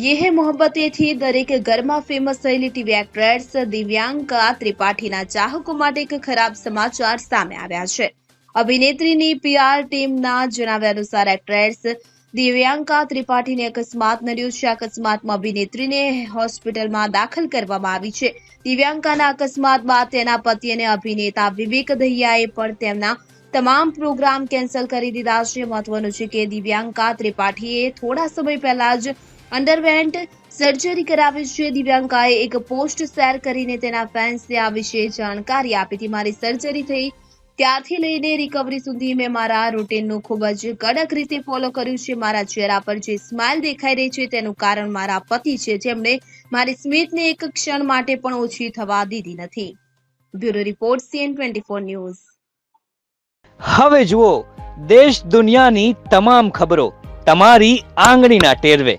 ये है દરેક ઘરમાં ફેમસ થયેલી ટીવી એક્ટ્રેસ દિવ્યાંકા ત્રિપાઠીના ચાહકો માટે એક ખરાબ સમાચાર સામે આવ્યા છે. અભિનેત્રીની પીઆર ટીમના જણાવ્યા અનુસાર એક્ટ્રેસ દિવ્યાંકા ત્રિપાઠીને અકસ્માત નડ્યો છે. અકસ્માતમાં અભિનેત્રીને હોસ્પિટલમાં દાખલ કરવામાં આવી છે. દિવ્યાંકાના અકસ્માત બાદ તેના પતિ અને અભિનેતા વિવેક દહિયાએ પણ તેમના તમામ પ્રોગ્રામ કેન્સલ કરી દીધા છે. મહત્વનું છે કે દિવ્યાંકા ત્રિપાઠીએ થોડા સમય પહેલા જ અંડરવેન્ટ સર્જરી કરાવી છે. દિવ્યાંકાએ એક પોસ્ટ શેર કરીને તેના ફેન્સને આ વિશે જાણકારી આપી. હતી મારી સર્જરી થઈ. ત્યારથી લઈને રિકવરી સુધી મેં મારા રૂટીનનું ખૂબ જ કડક રીતે ફોલો કર્યું છે. મારા ચહેરા પર જે સ્માઇલ દેખાઈ રહી છે તેનું કારણ મારા પતિ છે. જેમણે મારી સ્મિતને એક ક્ષણ માટે પણ ઓછી થવા દીધી નથી. Bureau report CN twenty four news. હવે જુઓ, દેશ દુનિયાની તમામ ખબરો તમારી આંગળીના ટેરવે.